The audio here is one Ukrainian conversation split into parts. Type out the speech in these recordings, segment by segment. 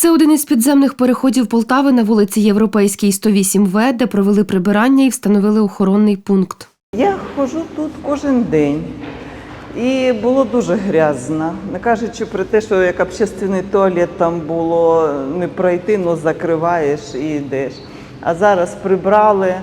Це один із підземних переходів Полтави на вулиці Європейській 108В, де провели прибирання і встановили охоронний пункт. Я ходжу тут кожен день. І було дуже грязно. Не кажучи про те, що як общественний туалет там було не пройти, але закриваєш і йдеш. А зараз прибрали.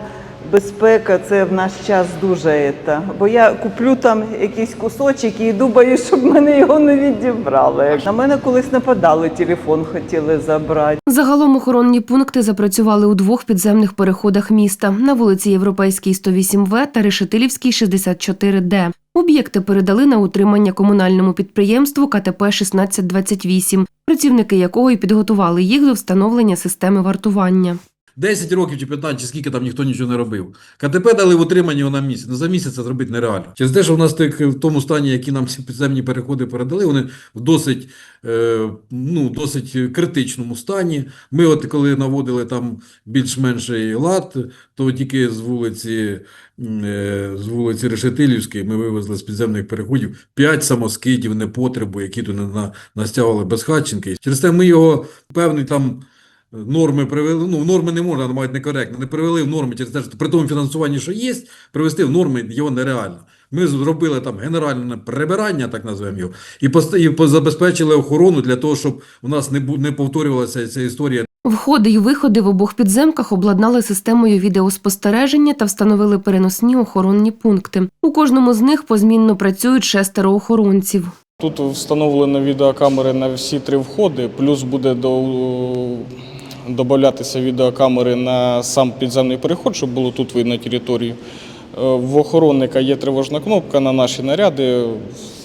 Безпека це в наш час дуже ета. Бо я куплю там якийсь кусочок і думаю, щоб мене його не відібрали. На мене колись нападали, телефон хотіли забрати. Загалом охоронні пункти запрацювали у двох підземних переходах міста на вулиці Європейській 108В та Решетилівській 64Д. Об'єкти передали на утримання комунальному підприємству КТП 1628, працівники якого й підготували їх до встановлення системи вартування. 10 років чи 15, чи скільки там ніхто нічого не робив. КТП дали в утриманні на місяць. Ну, за місяць це зробити нереально. Через те, що в нас так, в тому стані, які нам ці підземні переходи передали, вони в досить, е, ну, досить критичному стані. Ми, от коли наводили там більш-менший лад, то тільки з вулиці, е, з вулиці Решетилівської ми вивезли з підземних переходів 5 самоскидів непотребу, які тут на, настягували безхатченки. Через те ми його певний там. Норми привели, ну, в норми не можна, навіть некоректно, не привели в норми через те, що при тому фінансуванні, що є, привести в норми його нереально. Ми зробили там генеральне прибирання, так називаємо його, і, пост- і забезпечили охорону для того, щоб у нас не, бу- не повторювалася ця історія Входи й виходи в обох підземках обладнали системою відеоспостереження та встановили переносні охоронні пункти. У кожному з них позмінно працюють шестеро охоронців. Тут встановлено відеокамери на всі три входи, плюс буде до, додатися відеокамери на сам підземний переход, щоб було тут видно територію. Е, В охоронника є тривожна кнопка на наші наряди.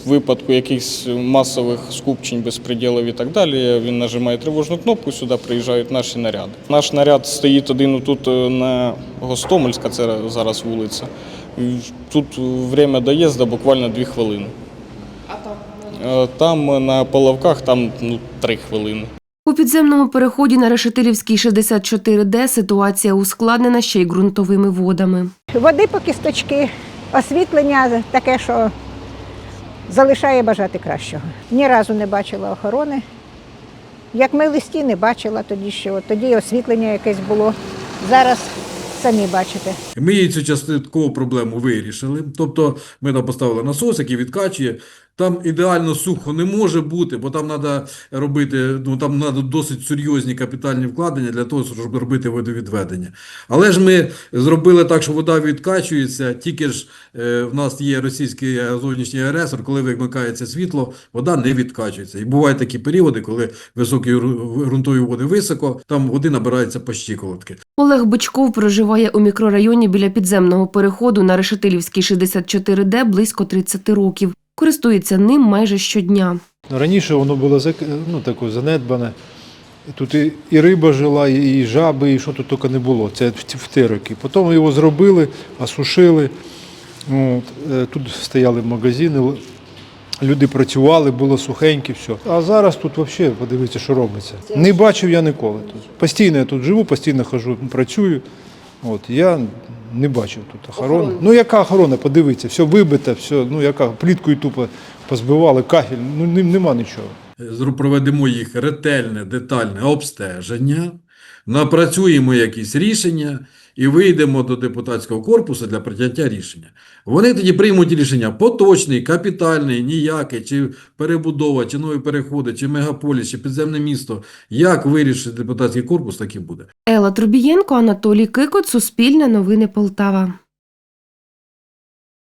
В випадку якихось масових скупчень, безпреділів і так далі, він нажимає тривожну кнопку, сюди приїжджають наші наряди. Наш наряд стоїть один тут е, на Гостомельська, це зараз вулиця. Тут время доїзду буквально 2 хвилини. Е, Там на Половках там ну, три хвилини. У підземному переході на Решетилівській 64Д ситуація ускладнена ще й ґрунтовими водами. Води по кісточки, освітлення таке, що залишає бажати кращого. Ні разу не бачила охорони. Як ми листі не бачила тоді, що тоді освітлення якесь було. Зараз самі бачите. Ми цю часткову проблему вирішили. Тобто ми там поставили насос, який відкачує. Там ідеально сухо не може бути, бо там треба робити, ну там треба досить серйозні капітальні вкладення для того, щоб робити водовідведення. Але ж ми зробили так, що вода відкачується, тільки ж е, в нас є російський е, зовнішній агресор, коли вимикається світло, вода не відкачується. І бувають такі періоди, коли високі ґрунтові води високо, там води набирається по щиколотки. Олег Бичков проживає у мікрорайоні біля підземного переходу на Решетилівській 64Д близько 30 років. Користується ним майже щодня. Ну, Раніше воно було ну, таке занедбане. Тут і, риба жила, і, жаби, і що тут тільки не було. Це в ті, в ті роки. Потім його зробили, осушили. Е, тут стояли магазини, люди працювали, було сухеньке, все. А зараз тут взагалі подивіться, що робиться. Не бачив я ніколи тут. Постійно я тут живу, постійно хожу, працюю. От, я не бачив тут охорони. Ну яка охорона? Подивіться, все вибите, все, ну яка пліткою тупо позбивали, кахель, ну нема нічого. Проведемо їх ретельне, детальне обстеження, напрацюємо якісь рішення і вийдемо до депутатського корпусу для прийняття рішення. Вони тоді приймуть рішення поточний, капітальний, ніякий, чи перебудова, чи нові переходи, чи мегаполіс, чи підземне місто. Як вирішить депутатський корпус, так і буде. Елла Трубієнко, Анатолій Кикот, Суспільне новини Полтава.